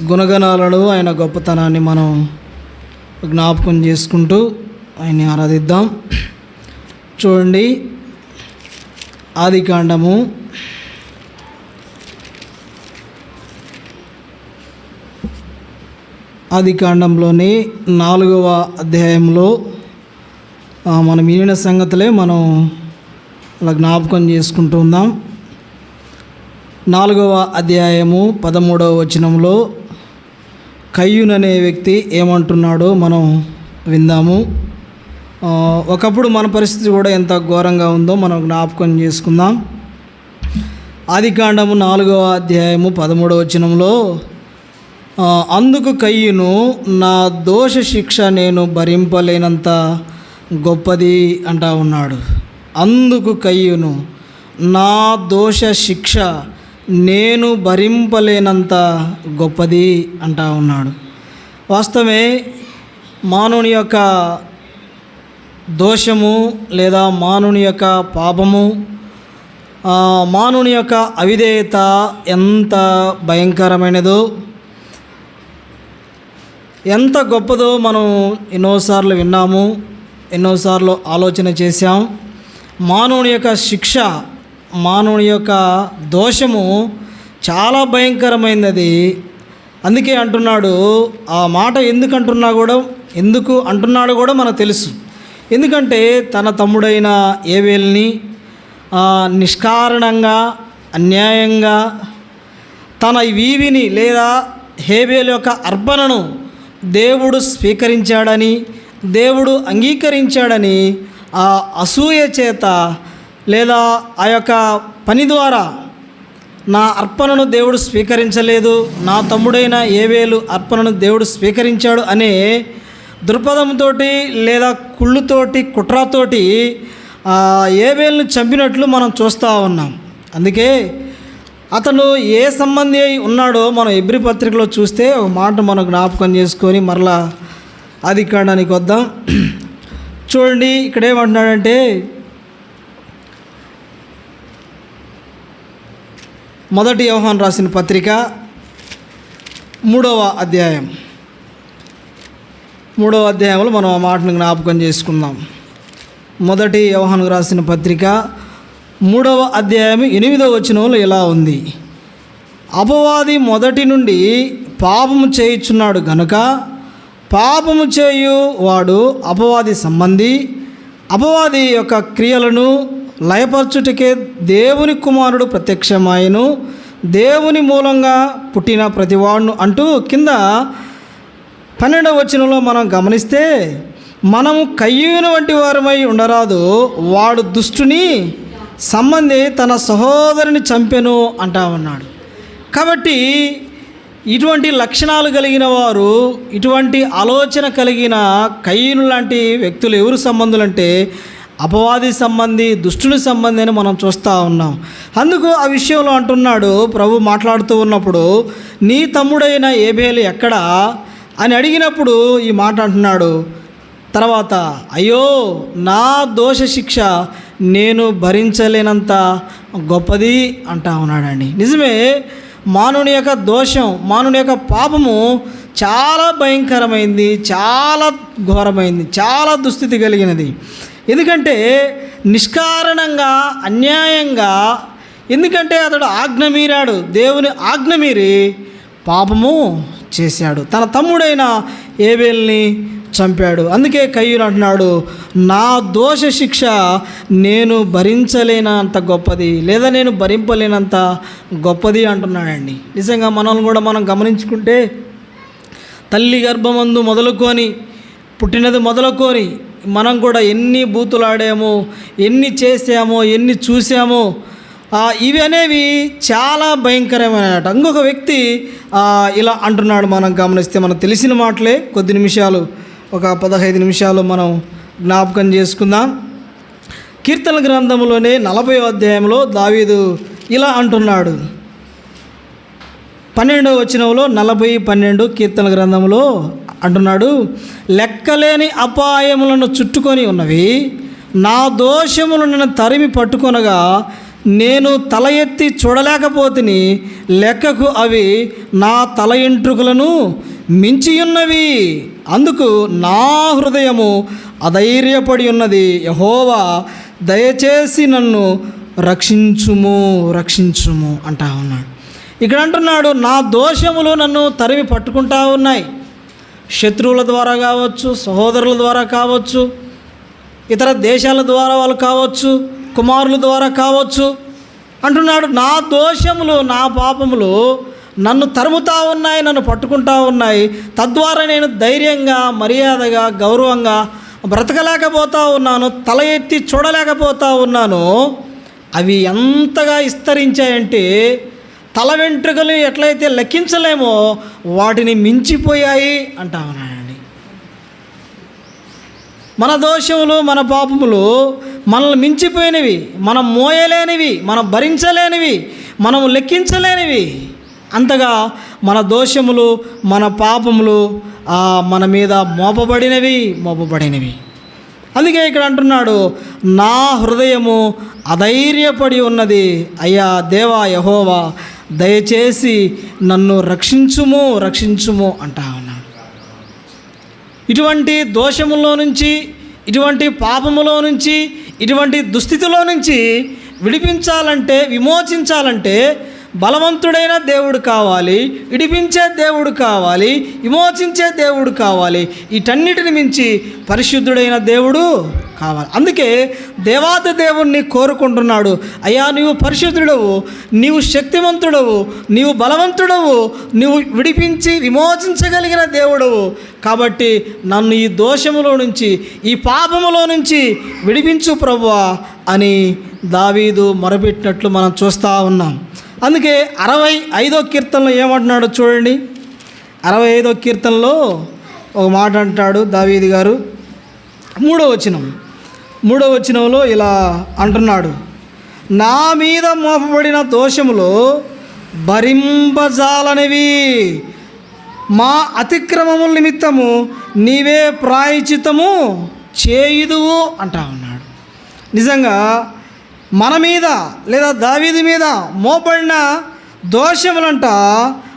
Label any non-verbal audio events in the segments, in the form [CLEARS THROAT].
గుణగణాలను ఆయన గొప్పతనాన్ని మనం జ్ఞాపకం చేసుకుంటూ ఆయన్ని ఆరాధిద్దాం. చూడండి ఆది కాండము ఆది కాండంలోని నాలుగవ అధ్యాయంలో మనం వినిన సంగతులే మనం అలా జ్ఞాపకం చేసుకుంటూ ఉందాం. నాలుగవ అధ్యాయము పదమూడవ వచనంలో కయ్యూన్ అనే వ్యక్తి ఏమంటున్నాడో మనం విందాము. ఒకప్పుడు మన పరిస్థితి కూడా ఎంత ఘోరంగా ఉందో మనం జ్ఞాపకం చేసుకుందాం. ఆదికాండము నాలుగవ అధ్యాయము పదమూడవ వచనంలో అందుకు కయ్యును నా దోష శిక్ష నేను భరింపలేనంత గొప్పది అంటా ఉన్నాడు. అందుకు కయ్యును నా దోష శిక్ష నేను భరింపలేనంత గొప్పది అంటా ఉన్నాడు. వాస్తవమే మానవుని యొక్క దోషము లేదా మానవుని యొక్క పాపము మానవుని యొక్క అవిధేయత ఎంత భయంకరమైనదో ఎంత గొప్పదో మనం ఎన్నోసార్లు విన్నాము ఎన్నోసార్లు ఆలోచన చేశాం. మానవుని యొక్క శిక్ష మానవుని యొక్క దోషము చాలా భయంకరమైనది. అందుకే అంటున్నాడు ఆ మాట ఎందుకు అంటున్నా కూడా ఎందుకు అంటున్నాడో కూడా మనకు తెలుసు. ఎందుకంటే తన తమ్ముడైన ఏవేల్ని నిష్కారణంగా అన్యాయంగా తన వీవిని లేదా హేబేల్ యొక్క అర్పణను దేవుడు స్వీకరించాడని దేవుడు అంగీకరించాడని ఆ అసూయ చేత లేదా ఆ యొక్క పని ద్వారా నా అర్పణను దేవుడు స్వీకరించలేదు నా తమ్ముడైన ఏవేలు అర్పణను దేవుడు స్వీకరించాడు అనే దృక్పథంతో లేదా కుళ్ళుతోటి కుట్రతోటి ఏవేలను చంపినట్లు మనం చూస్తూ ఉన్నాం. అందుకే అతను ఏ సంబంధి అయి ఉన్నాడో మనం ఎబ్రి పత్రికలో చూస్తే ఒక మాట మనం జ్ఞాపకం చేసుకొని మరలా అధికారానికి వద్దాం. [CLEARS THROAT] చూడండి ఇక్కడ ఏమంటున్నాడంటే మొదటి వ్యవహాన్ రాసిన పత్రిక మూడవ అధ్యాయం. మూడవ అధ్యాయంలో మనం ఆ మాటను జ్ఞాపకం చేసుకుందాం. మొదటి వ్యవహాను రాసిన పత్రిక మూడవ అధ్యాయం ఎనిమిదవ వచనంలో ఇలా ఉంది. అపవాది మొదటి నుండి పాపము చేయుచున్నాడు గనుక పాపము చేయు వాడు అపవాది సంబంధి అపవాది యొక్క క్రియలను లయపరచుటకే దేవుని కుమారుడు ప్రత్యక్షమాయను. దేవుని మూలంగా పుట్టిన ప్రతివాడును అంటూ కింద పన్నెండవ వచనంలో మనం గమనిస్తే మనము కయ్యూని వంటి వారమై ఉండరాదు వాడు దుష్టుని సంబంధి తన సహోదరుని చంపెను అంటా ఉన్నాడు. కాబట్టి ఇటువంటి లక్షణాలు కలిగిన వారు ఇటువంటి ఆలోచన కలిగిన కయ్యూను లాంటి వ్యక్తులు ఎవరు సంబంధులు అంటే అపవాది సంబంధి దుష్టుని సంబంధి అని మనం చూస్తూ ఉన్నాం. అందుకు ఆ విషయంలో అంటున్నాడు ప్రభు మాట్లాడుతూ ఉన్నప్పుడు నీ తమ్ముడైన ఏబేలు ఎక్కడా? అని అడిగినప్పుడు ఈ మాట అంటున్నాడు. తర్వాత అయ్యో నా దోష శిక్ష నేను భరించలేనంత గొప్పది అంటా ఉన్నాడండి. నిజమే మానవుని యొక్క దోషం మానవుని యొక్క పాపము చాలా భయంకరమైంది చాలా ఘోరమైంది చాలా దుస్థితి కలిగినది. ఎందుకంటే నిష్కారణంగా అన్యాయంగా ఎందుకంటే అతడు ఆజ్ఞ మీరాడు దేవుని ఆజ్ఞ మీరి పాపము చేశాడు. తన తమ్ముడైన ఏబేల్ని చంపాడు. అందుకే కయ్యూరు అంటున్నాడు నా దోష శిక్ష నేను భరించలేనంత గొప్పది లేదా నేను భరింపలేనంత గొప్పది అంటున్నాడండి. నిజంగా మనల్ని కూడా మనం గమనించుకుంటే తల్లి గర్భమందు మొదలుకొని పుట్టినది మొదలుకొని మనం కూడా ఎన్ని బూతులాడామో ఎన్ని చేసామో ఎన్ని చూసామో ఇవి అనేవి చాలా భయంకరమైన ఇంకొక వ్యక్తి ఇలా అంటున్నాడు మనం గమనిస్తే మనకు తెలిసిన మాటలే. కొద్ది నిమిషాలు ఒక పదహైదు నిమిషాలు మనం జ్ఞాపకం చేసుకుందాం. కీర్తన గ్రంథంలోనే నలభై అధ్యాయంలో దావీదు ఇలా అంటున్నాడు. పన్నెండవ వచనంలో నలభై పన్నెండు కీర్తన గ్రంథంలో అంటున్నాడు లెక్కలేని అపాయములను చుట్టుకొని ఉన్నవి నా దోషములు నన్ను తరిమి పట్టుకొనగా నేను తల ఎత్తి చూడలేకపోతిని లెక్కకు అవి నా తల ఎంట్రుకలను మించియున్నవి. అందుకు నా హృదయము అధైర్యపడి ఉన్నది యహోవా దయచేసి నన్ను రక్షించుము రక్షించుము అంటా ఉన్నాడు. ఇక్కడ అంటున్నాడు నా దోషములు నన్ను తరిమి పట్టుకుంటా ఉన్నాయి. శత్రువుల ద్వారా కావచ్చు సహోదరుల ద్వారా కావచ్చు ఇతర దేశాల ద్వారా వాళ్ళు కావచ్చు కుమారుల ద్వారా కావచ్చు. అంటున్నాడు నా దోషములు నా పాపములు నన్ను తరుముతా ఉన్నాయి నన్ను పట్టుకుంటా ఉన్నాయి. తద్వారా నేను ధైర్యంగా మర్యాదగా గౌరవంగా బ్రతకలేకపోతా ఉన్నాను తల ఎత్తి చూడలేకపోతా ఉన్నాను. అవి ఎంతగా విస్తరించాయంటే తల వెంట్రుకలు ఎట్లయితే లెక్కించలేమో వాటిని మించిపోయాయి అంటా ఉన్నానండి మన దోషములు మన పాపములు మనల్ని మించిపోయినవి మనం మోయలేనివి మనం భరించలేనివి మనము లెక్కించలేనివి. అంతగా మన దోషములు మన పాపములు మన మీద మోపబడినవి మోపబడినవి. అందుకే ఇక్కడ అంటున్నాడు నా హృదయము అధైర్యపడి ఉన్నది. అయ్యా దేవా యహోవా దయచేసి నన్ను రక్షించుము రక్షించుము అంటా ఉన్నాడు. ఇటువంటి దోషములో నుంచి ఇటువంటి పాపములో నుంచి ఇటువంటి దుస్థితిలో నుంచి విడిపించాలంటే విమోచించాలంటే బలవంతుడైన దేవుడు కావాలి ఇడిపించే దేవుడు కావాలి విమోచించే దేవుడు కావాలి. వీటన్నిటిని మించి పరిశుద్ధుడైన దేవుడు కావాలి. అందుకే దేవాత దేవుణ్ణి కోరుకుంటున్నాడు. అయ్యా నీవు పరిశుద్ధుడవు నీవు శక్తివంతుడవు నీవు బలవంతుడవు నీవు విడిపించి విమోచించగలిగిన దేవుడవు. కాబట్టి నన్ను ఈ దోషములో నుంచి ఈ పాపములో నుంచి విడిపించు ప్రభువా అని దావీదు మొరపెట్టినట్లు మనం చూస్తూ ఉన్నాం. అందుకే అరవై ఐదో కీర్తనలో ఏమంటున్నాడో చూడండి. అరవై ఐదో కీర్తనలో ఒక మాట అంటాడు దావీది గారు. మూడో వచనం. మూడో వచనంలో ఇలా అంటున్నాడు. నా మీద మోపబడిన దోషములో భరింపజాలనివి. మా అతిక్రమముల నిమిత్తము నీవే ప్రాయచితము చేయుదువు అంటా ఉన్నాడు. నిజంగా మన మీద లేదా దావీది మీద మోపడిన దోషములంట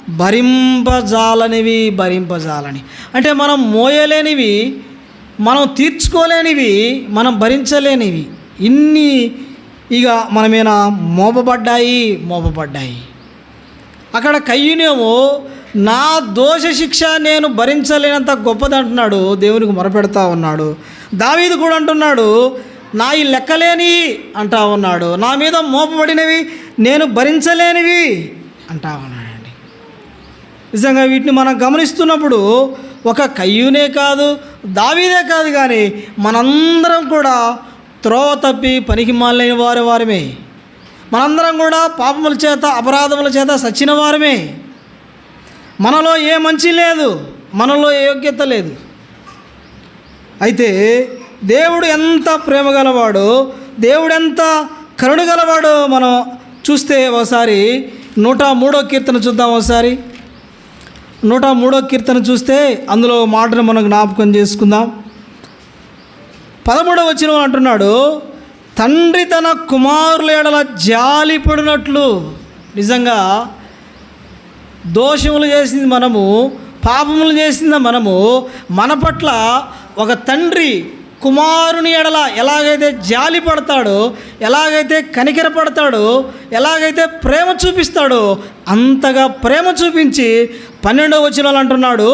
భరింపజాలనివి భరింపజాలని. అంటే మనం మోయలేనివి మనం తీర్చుకోలేనివి మనం భరించలేనివి. ఇన్ని ఇక మన మీద మోపబడ్డాయి మోపబడ్డాయి. అక్కడ కయ్యనేమో నా దోష శిక్ష నేను భరించలేనంత గొప్పదంటున్నాడు దేవునికి మొరపెడతా ఉన్నాడు. దావీదు కూడా అంటున్నాడు నా ఈ లెక్కలేని అంటా ఉన్నాడు. నా మీద మోపబడినవి నేను భరించలేనివి అంటా ఉన్నాడండి. నిజంగా వీటిని మనం గమనిస్తున్నప్పుడు ఒక కయ్యూనే కాదు దావీదే కాదు కానీ మనందరం కూడా త్రోవ తప్పి పనికి మాలిన వారి వారమే. మనందరం కూడా పాపముల చేత అపరాధముల చేత సచ్చిన వారమే. మనలో ఏ మంచి లేదు మనలో ఏ యోగ్యత లేదు. అయితే దేవుడు ఎంత ప్రేమ గలవాడో దేవుడు ఎంత కరుణ గలవాడో మనం చూస్తే ఒకసారి నూట మూడో కీర్తన చూద్దాం ఒకసారి. నూట మూడో కీర్తన చూస్తే అందులో మాటను మనం జ్ఞాపకం చేసుకుందాం. పదమూడవ వచ్చిన అంటున్నాడు తండ్రి తన కుమారుల ఎడల జాలి పడినట్లు. నిజంగా దోషములు చేసింది మనము పాపములు చేసింది మనము మన పట్ల ఒక తండ్రి కుమారుని ఎడల ఎలాగైతే జాలి పడతాడో ఎలాగైతే కనికెర పడతాడో ఎలాగైతే ప్రేమ చూపిస్తాడో అంతగా ప్రేమ చూపించి పన్నెండవ వచనాలు అంటున్నాడు.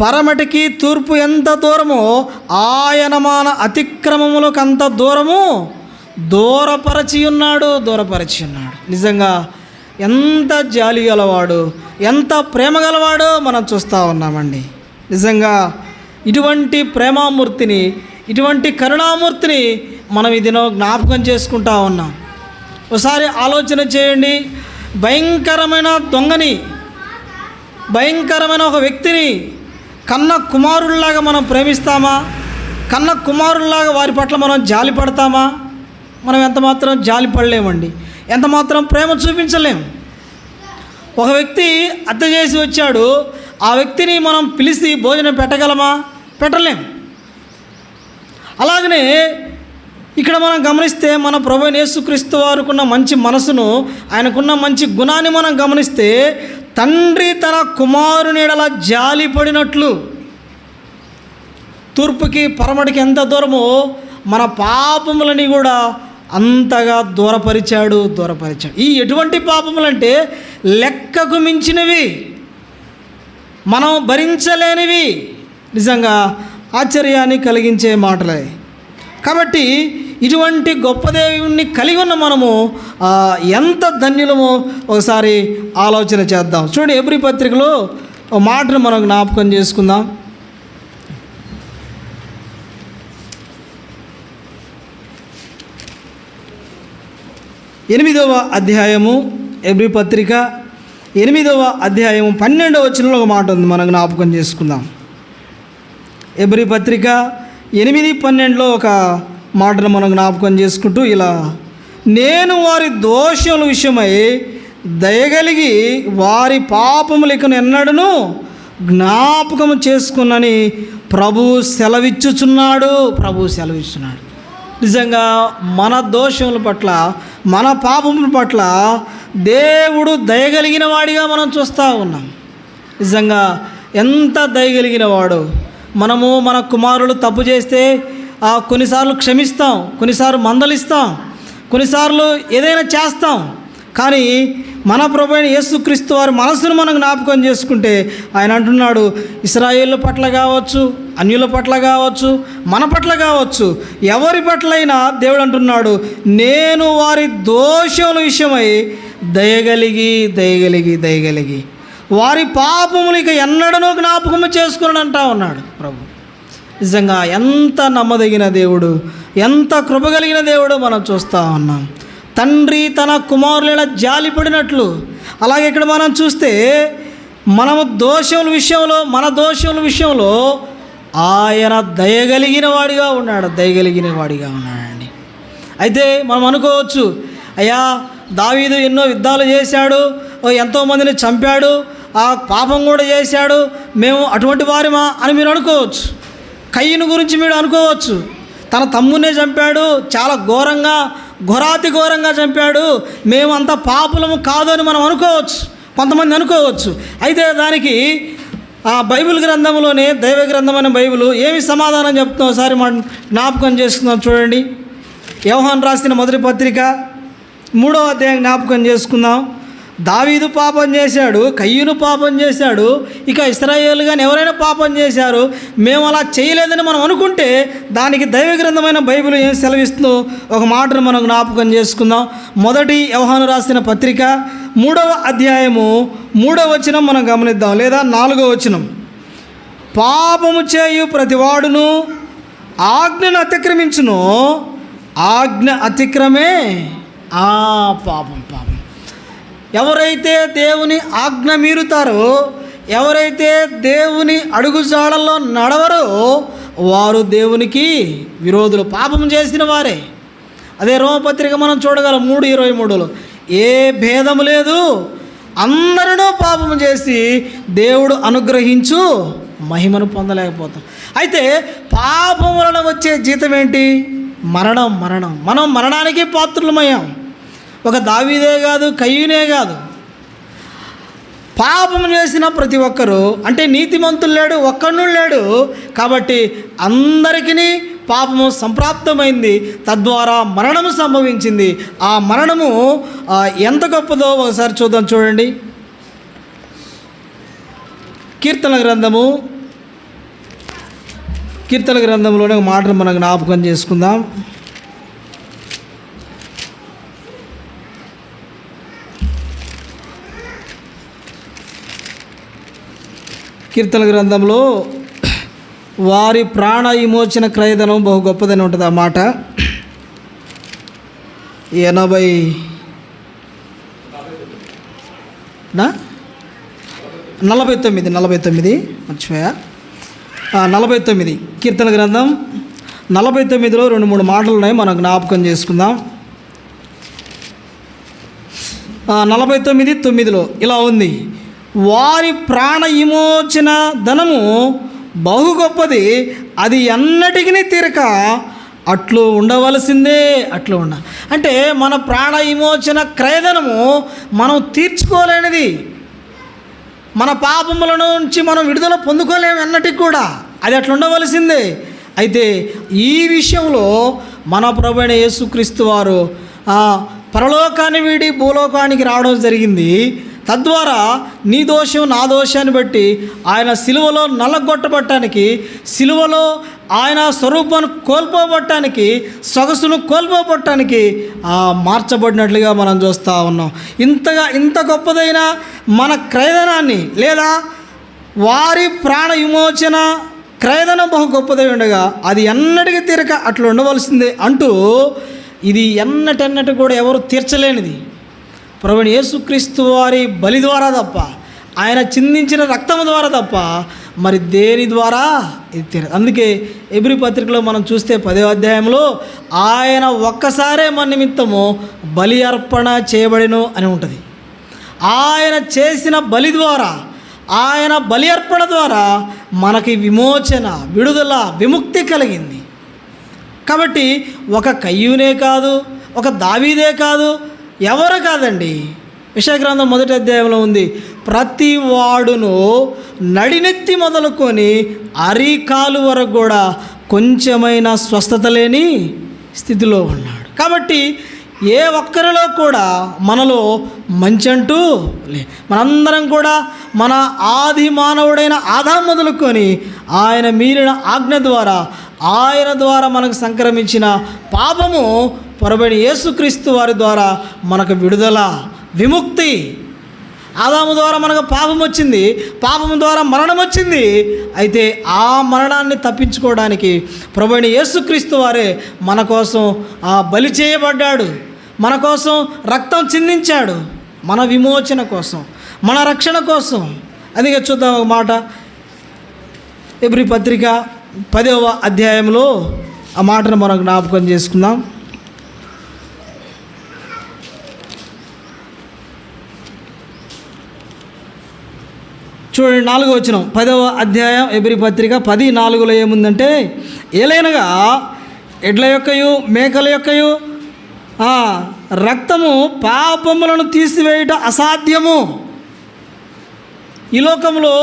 పరమటికి తూర్పు ఎంత దూరమో ఆయన మాన అతిక్రమములకు అంత దూరము. దూరపరచి ఉన్నాడు దూరపరచి ఉన్నాడు. నిజంగా ఎంత జాలి గలవాడు ఎంత ప్రేమ గలవాడో మనం చూస్తూ ఉన్నామండి. నిజంగా ఇటువంటి ప్రేమామూర్తిని ఇటువంటి కరుణామూర్తిని మనం ఇదినో జ్ఞాపకం చేసుకుంటా ఉన్నాం. ఒకసారి ఆలోచన చేయండి. భయంకరమైన దొంగని భయంకరమైన ఒక వ్యక్తిని కన్న కుమారుల్లాగా మనం ప్రేమిస్తామా? కన్న కుమారుల్లాగా వారి పట్ల మనం జాలి పడతామా? మనం ఎంత మాత్రం జాలి పడలేమండి. ఎంత మాత్రం ప్రేమ చూపించలేం. ఒక వ్యక్తి హత్య చేసి వచ్చాడు. ఆ వ్యక్తిని మనం పిలిచి భోజనం పెట్టగలమా? పెట్టలేం. అలాగనే ఇక్కడ మనం గమనిస్తే మన ప్రభు యేసుక్రీస్తు వారికున్న మంచి మనసును ఆయనకున్న మంచి గుణాన్ని మనం గమనిస్తే తండ్రి తన కుమారునిడల జాలి పడినట్లు. తూర్పుకి పరమటికి ఎంత దూరమో మన పాపములని కూడా అంతగా దూరపరిచాడు దూరపరిచాడు. ఈ ఎటువంటి పాపములంటే లెక్కకు మించినవి మనం భరించలేనివి. నిజంగా ఆశ్చర్యాన్ని కలిగించే మాటలే. కాబట్టి ఇటువంటి గొప్ప దేవుణ్ణి కలిగి ఉన్న మనము ఎంత ధన్యులమో ఒకసారి ఆలోచన చేద్దాం. చూడండి ఎబ్రి పత్రికలో ఒక మాటను మనం జ్ఞాపకం చేసుకుందాం. ఎనిమిదవ అధ్యాయము ఎబ్రి పత్రిక ఎనిమిదవ అధ్యాయము పన్నెండవ వచనంలో ఒక మాట ఉంది మనం జ్ఞాపకం చేసుకుందాం. ఎబ్రి పత్రిక ఎనిమిది పన్నెండులో ఒక మాటను మనం జ్ఞాపకం చేసుకుంటూ ఇలా నేను వారి దోషముల విషయమై దయగలిగి వారి పాపములకు ఎన్నడను జ్ఞాపకం చేసుకున్నని ప్రభు సెలవిచ్చుచున్నాడు. ప్రభు సెలవిస్తున్నాడు నిజంగా మన దోషముల పట్ల మన పాపముల పట్ల దేవుడు దయగలిగిన వాడిగా మనం చూస్తూ ఉన్నాం. నిజంగా ఎంత దయగలిగిన వాడు మనము మన కుమారులు తప్పు చేస్తే ఆ కొన్నిసార్లు క్షమిస్తాం కొన్నిసార్లు మందలిస్తాం కొన్నిసార్లు ఏదైనా చేస్తాం. కానీ మన ప్రభు అయిన యేసుక్రీస్తు వారి మనసును మనం జ్ఞాపకం చేసుకుంటే ఆయన అంటున్నాడు ఇస్రాయేళ్ళ పట్ల కావచ్చు అన్యుల పట్ల కావచ్చు మన పట్ల కావచ్చు ఎవరి పట్లైనా దేవుడు అంటున్నాడు నేను వారి దోషముల విషయమై దయగలిగి దయగలిగి దయగలిగి. వారి పాపములు ఇక ఎన్నడనూ జ్ఞాపకము చేసుకుని అంటా ఉన్నాడు ప్రభు. నిజంగా ఎంత నమ్మదగిన దేవుడు ఎంత కృప కలిగిన దేవుడు మనం చూస్తూ ఉన్నాం. తండ్రి తన కుమారుల జాలిపడినట్లు. అలాగే ఇక్కడ మనం చూస్తే మనము దోషముల విషయంలో మన దోషముల విషయంలో ఆయన దయగలిగిన వాడిగా ఉన్నాడు దయగలిగిన వాడిగా ఉన్నాడండి. అయితే మనం అనుకోవచ్చు అయ్యా దావీదు ఎన్నో యుద్ధాలు చేశాడు ఎంతోమందిని చంపాడు ఆ పాపం కూడా చేశాడు. మేము అటువంటి వారిమా అని మీరు అనుకోవచ్చు. కయ్యను గురించి మీరు అనుకోవచ్చు. తన తమ్మునే చంపాడు. చాలా ఘోరంగా ఘోరాతి ఘోరంగా చంపాడు. మేము అంత పాపులము కాదు అని మనం అనుకోవచ్చు. కొంతమంది అనుకోవచ్చు. అయితే దానికి ఆ బైబిల్ గ్రంథంలోనే దైవ గ్రంథమైన బైబిల్ ఏమి సమాధానం చెప్తుందో ఒకసారి మనం జ్ఞాపకం చేసుకుందాం చూడండి. యోహాన్ రాసిన మొదటి పత్రిక మూడో అధ్యాయం జ్ఞాపకం చేసుకుందాం. దావీదు పాపం చేశాడు కయ్యూను పాపం చేశాడు ఇక ఇస్రాయేల్ కానీ ఎవరైనా పాపం చేశారు మేము అలా చేయలేదని మనం అనుకుంటే దానికి దైవ గ్రంథమైన బైబిల్ ఏం సెలవిస్తుందో ఒక మాటను మనం జ్ఞాపకం చేసుకుందాం. మొదటి వ్యవహాను రాసిన పత్రిక మూడవ అధ్యాయము మూడవ వచనం మనం గమనిద్దాం లేదా నాలుగవ వచనం. పాపము చేయు ప్రతివాడును ఆజ్ఞను అతిక్రమించును ఆజ్ఞ అతిక్రమే ఆ పాపం పాపం. ఎవరైతే దేవుని ఆజ్ఞ మీరుతారో ఎవరైతే దేవుని అడుగుజాడల్లో నడవరో వారు దేవునికి విరోధులు. పాపం చేసిన వారే. అదే రోమపత్రిక మనం చూడగలం మూడు ఇరవై మూడులో. ఏ భేదం లేదు. అందరినూ పాపం చేసి దేవుడు అనుగ్రహించు మహిమను పొందలేకపోతాం. అయితే పాపం వలన వచ్చే జీతం ఏంటి? మరణం మరణం. మనం మరణానికి పాత్రులమయ్యాం. ఒక దావీదే కాదు కయ్యూనే కాదు. పాపం చేసిన ప్రతి ఒక్కరూ అంటే నీతిమంతులు లేడు ఒక్కడు లేడు కాబట్టి అందరికీ పాపము సంప్రాప్తమైంది. తద్వారా మరణము సంభవించింది. ఆ మరణము ఎంత గొప్పదో ఒకసారి చూద్దాం చూడండి. కీర్తన గ్రంథము కీర్తన గ్రంథంలోనే ఒక మాటను మనం జ్ఞాపకం చేసుకుందాం. కీర్తన గ్రంథంలో వారి ప్రాణ విమోచన క్రయధనం బహు గొప్పదని ఉంటుంది ఆ మాట. ఎనభై నా? నలభై తొమ్మిది నలభై తొమ్మిది. మర్చిపోయా? నలభై తొమ్మిది. కీర్తన గ్రంథం నలభై తొమ్మిదిలో రెండు మూడు మాటలు ఉన్నాయి మనం జ్ఞాపకం చేసుకుందాం. నలభై తొమ్మిది తొమ్మిదిలో ఇలా ఉంది. వారి ప్రాణ విమోచన ధనము బహు గొప్పది అది ఎన్నటికీ తీరక అట్లు ఉండవలసిందే అట్లు ఉండ. అంటే మన ప్రాణ విమోచన క్రయధనము మనం తీర్చుకోలేనిది. మన పాపముల నుంచి మనం విడుదల పొందుకోలేము ఎన్నటికి కూడా. అది అట్లా ఉండవలసిందే. అయితే ఈ విషయంలో మన ప్రభువైన యేసుక్రీస్తు వారు పరలోకాన్ని వీడి భూలోకానికి రావడం జరిగింది. తద్వారా నీ దోషం నా దోషాన్ని బట్టి ఆయన సిలువలో నల్లగొట్టబట్టానికి సిలువలో ఆయన స్వరూపాన్ని కోల్పోబట్టడానికి సొగసును కోల్పోబట్టడానికి మార్చబడినట్లుగా మనం చూస్తూ ఉన్నాం. ఇంతగా ఇంత గొప్పదైన మన క్రయధనాన్ని లేదా వారి ప్రాణ విమోచన క్రయధనం బహు గొప్పదై ఉండగా అది ఎన్నటికీ తీరక అట్లా ఉండవలసిందే అంటూ ఇది ఎన్నటెన్నటి కూడా ఎవరు తీర్చలేనిది. ప్రభుని యేసుక్రీస్తు వారి బలి ద్వారా తప్ప ఆయన చిందించిన రక్తము ద్వారా తప్ప మరి దేని ద్వారా ఇది తీర అందుకే ఎబ్రి పత్రికలో మనం చూస్తే పదే అధ్యాయంలో ఆయన ఒక్కసారే మన నిమిత్తము బలి అర్పణ చేయబడిను అని ఉంటుంది. ఆయన చేసిన బలి ద్వారా ఆయన బలి అర్పణ ద్వారా మనకి విమోచన విడుదల విముక్తి కలిగింది. కాబట్టి ఒక కయ్యూనే కాదు ఒక దావీదే కాదు ఎవరు కాదండి? విషయగ్రంథం మొదటి అధ్యాయంలో ఉంది. ప్రతి వాడును నడినెత్తి మొదలుకొని అరికాలు వరకు కూడా కొంచెమైన స్వస్థత లేని స్థితిలో ఉన్నాడు. కాబట్టి ఏ ఒక్కరిలో కూడా మనలో మంచంటూ లే మనందరం కూడా మన ఆది మానవుడైన ఆదా మొదలుకొని ఆయన మీరిన ఆజ్ఞ ద్వారా ఆయన ద్వారా మనకు సంక్రమించిన పాపము పొరబడి యేసుక్రీస్తు వారి ద్వారా మనకు విడుదల విముక్తి. ఆదాము ద్వారా మనకు పాపం వచ్చింది పాపము ద్వారా మరణం వచ్చింది. అయితే ఆ మరణాన్ని తప్పించుకోవడానికి ప్రభుని యేసుక్రీస్తు వారే మన కోసం ఆ బలి చేయబడ్డాడు. మన కోసం రక్తం చిందించాడు. మన విమోచన కోసం మన రక్షణ కోసం. అందుకే చూద్దాం ఒక మాట. ఎబ్రి పత్రిక పదవ అధ్యాయంలో ఆ మాటను మనం జ్ఞాపకం చేసుకుందాం. చూడండి నాలుగో వచ్చిన పదవ అధ్యాయం ఎబ్రి పత్రిక పది నాలుగులో ఏముందంటే ఏలైనగా ఎడ్ల యొక్కయు మేకల యొక్కయు రక్తము పాపములను తీసివేయట అసాధ్యము. ఈ లోకంలో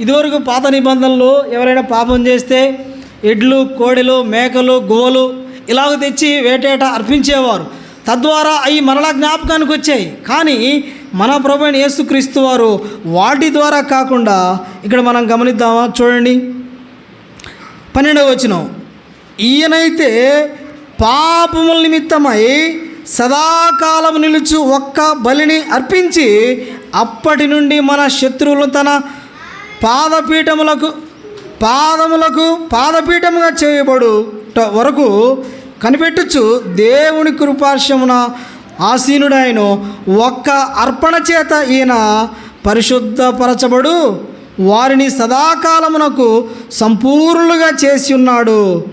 ఇదివరకు పాత నిబంధనలు ఎవరైనా పాపం చేస్తే ఎడ్లు కోడెలు మేకలు గువ్వలు ఇలాగ తెచ్చి వేటేట అర్పించేవారు. తద్వారా అవి మరలా జ్ఞాపకానికి వచ్చాయి. కానీ మన ప్రభు యేసుక్రీస్తు వారు వాటి ద్వారా కాకుండా ఇక్కడ మనం గమనిద్దామా? చూడండి. పన్నెండవ వచనం. ఈయనైతే పాపముల నిమిత్తమై సదాకాలం నిలుచు ఒక్క బలిని అర్పించి అప్పటి నుండి మన శత్రువులు తన పాదపీఠములకు పాదములకు పాదపీఠముగా చేయబడు వరకు కనిపెట్టుచు దేవుని కృపార్శమున ఆసీనుడైన ఒక్క అర్పణ చేత ఈయన పరిశుద్ధపరచబడు. వారిని సదాకాలమునకు సంపూర్ణులుగా చేసి ఉన్నాడు.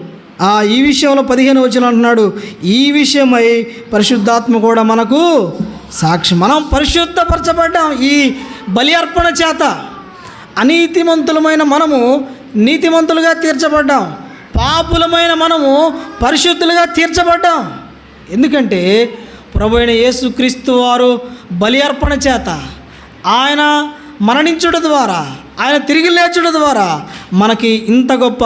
ఆ ఈ విషయంలో పదిహేను వచ్చిన అంటున్నాడు. ఈ విషయమై పరిశుద్ధాత్మ కూడా మనకు సాక్షి. మనం పరిశుద్ధపరచబడ్డాం ఈ బలి అర్పణ చేత. అనీతిమంతులమైన మనము నీతిమంతులుగా తీర్చబడ్డాం. పాపులమైన మనము పరిశుద్ధులుగా తీర్చబడ్డాం. ఎందుకంటే ప్రభు అయిన యేసుక్రీస్తు వారు బలి అర్పణ చేత ఆయన మరణించుట ద్వారా ఆయన తిరిగి లేచుట ద్వారా మనకి ఇంత గొప్ప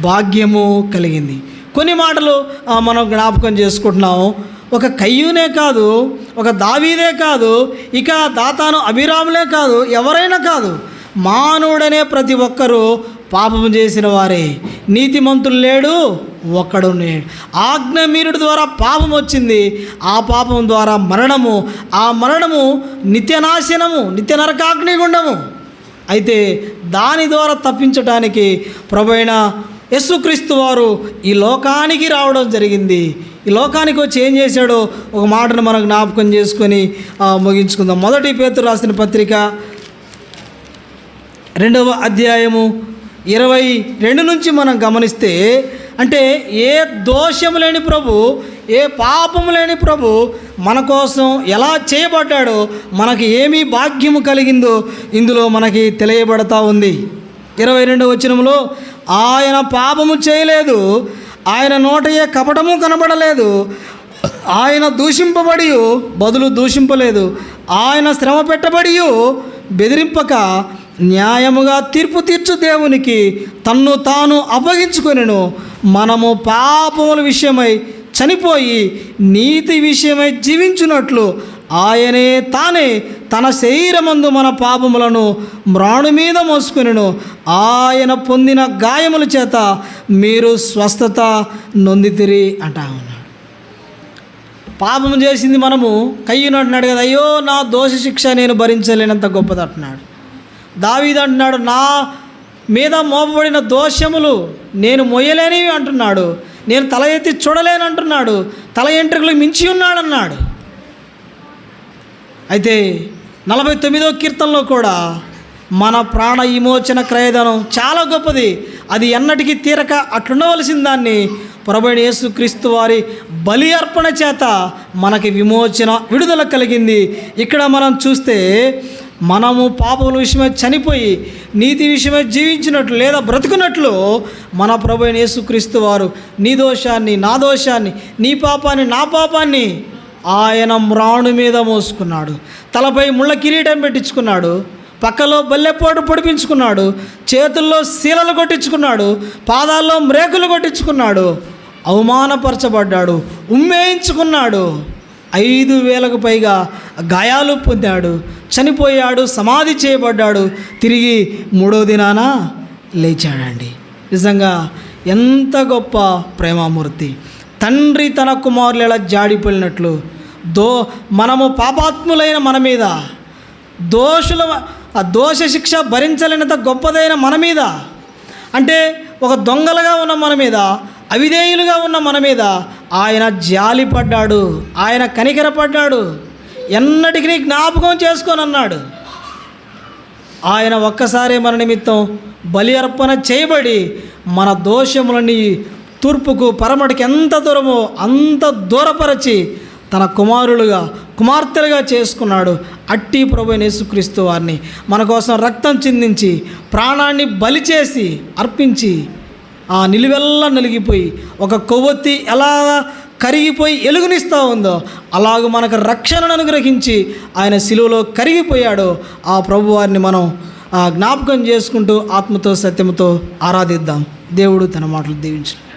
భాగ్యము కలిగింది. కొన్ని మాటలు మనం జ్ఞాపకం చేసుకుంటున్నాం ఒక కయ్యూనే కాదు ఒక దావీదే కాదు ఇక దాతాను అభిరాములే కాదు ఎవరైనా కాదు మానవుడనే ప్రతి ఒక్కరూ పాపము చేసిన వారే. నీతిమంతులు లేడు ఒక్కడు లేడు. ఆజ్ఞమీరుడి ద్వారా పాపం వచ్చింది. ఆ పాపం ద్వారా మరణము ఆ మరణము నిత్యనాశనము నిత్య నరకాగ్నిగుండము అయితే దాని ద్వారా తప్పించడానికి ప్రభైన యస్సుక్రీస్తు వారు ఈ లోకానికి రావడం జరిగింది. ఈ లోకానికి వచ్చి ఏం చేశాడో ఒక మాటను మనం జ్ఞాపకం చేసుకొని ముగించుకుందాం. మొదటి పేతురు రాసిన పత్రిక రెండవ అధ్యాయము ఇరవై రెండు నుంచి మనం గమనిస్తే అంటే ఏ దోషము లేని ప్రభు ఏ పాపము లేని ప్రభు మన కోసం ఎలా చేయబడ్డాడో మనకి ఏమి భాగ్యము కలిగిందో ఇందులో మనకి తెలియబడతా ఉంది. ఇరవై రెండు వచనంలో ఆయన పాపము చేయలేదు ఆయన నోట ఏ కపటము కనబడలేదు ఆయన దూషింపబడి బదులు దూషింపలేదు ఆయన శ్రమ పెట్టబడి బెదిరింపక న్యాయముగా తీర్పు తీర్చు దేవునికి తన్ను తాను అప్పగించుకొనెను. మనము పాపముల విషయమై చనిపోయి నీతి విషయమై జీవించున్నట్లు ఆయనే తానే తన శరీరమందు మన పాపములను మ్రాణు మీద మోసుకునిను. ఆయన పొందిన గాయముల చేత మీరు స్వస్థత నొందితిరి అంటా ఉన్నాడు పాపం చేసింది మనము కయ్యను అంటున్నాడు కదా అయ్యో నా దోష శిక్ష నేను భరించలేనంత గొప్పది అంటున్నాడు. దావీదు అంటున్నాడు నా మీద మోపబడిన దోషములు నేను మొయ్యలేనివి అంటున్నాడు నేను తల ఎత్తి చూడలేను అంటున్నాడు తల ఎంట్రుకలు మించి ఉన్నాడన్నాడు. అయితే నలభై తొమ్మిదో కీర్తనలో కూడా మన ప్రాణ విమోచన క్రయధనం చాలా గొప్పది. అది ఎన్నటికీ తీరక అట్లుండవలసిన దాన్ని ప్రభుణ యేసుక్రీస్తు వారి బలి అర్పణ చేత మనకి విమోచన విడుదల కలిగింది. ఇక్కడ మనం చూస్తే మనము పాపముల విషయమై చనిపోయి నీతి విషయమై జీవించినట్లు లేదా బ్రతుకున్నట్లు మన ప్రభు యేసుక్రీస్తు వారు నీ దోషాన్ని నా దోషాన్ని నీ పాపాన్ని నా పాపాన్ని ఆయన మ్రాణు మీద మోసుకున్నాడు. తలపై ముళ్ళ కిరీటం పెట్టించుకున్నాడు. పక్కలో బల్లెపోటు పొడిపించుకున్నాడు. చేతుల్లో శీలలు కొట్టించుకున్నాడు. పాదాల్లో మ్రేకులు కొట్టించుకున్నాడు. అవమానపరచబడ్డాడు. ఉమ్మేయించుకున్నాడు. ఐదు వేలకు పైగా గాయాలు పొందాడు. చనిపోయాడు సమాధి చేయబడ్డాడు. తిరిగి మూడో దినాన లేచాడండి. నిజంగా ఎంత గొప్ప ప్రేమామూర్తి. తండ్రి తన కుమారులు ఎలా జాడిపోయినట్లు దో మనము పాపాత్ములైన మన మీద. దోషుల ఆ దోష శిక్ష భరించలేనంత గొప్పదైన మన మీద. అంటే ఒక దొంగలుగా ఉన్న మన మీద అవిధేయులుగా ఉన్న మన మీద ఆయన జాలిపడ్డాడు ఆయన కనికరపడ్డాడు ఎన్నటికీ జ్ఞాపకం చేసుకొని అన్నాడు ఆయన ఒక్కసారి మన నిమిత్తం బలి అర్పణ చేయబడి మన దోషములని తూర్పుకు పరమటికి ఎంత దూరమో అంత దూరపరచి తన కుమారులుగా కుమార్తెలుగా చేసుకున్నాడు అట్టి ప్రభు యేసుక్రీస్తు వారిని. మన కోసం రక్తం చిందించి ప్రాణాన్ని బలి చేసి అర్పించి ఆ నిలువెల్లా నలిగిపోయి ఒక కొవ్వొత్తి ఎలా కరిగిపోయి ఎలుగునిస్తూ ఉందో అలాగ మనకు రక్షణను అనుగ్రహించి ఆయన సిలువలో కరిగిపోయాడో ఆ ప్రభువారిని మనం ఆ జ్ఞాపకం చేసుకుంటూ ఆత్మతో సత్యంతో ఆరాధిద్దాం. దేవుడు తన మాటలు దీవించు.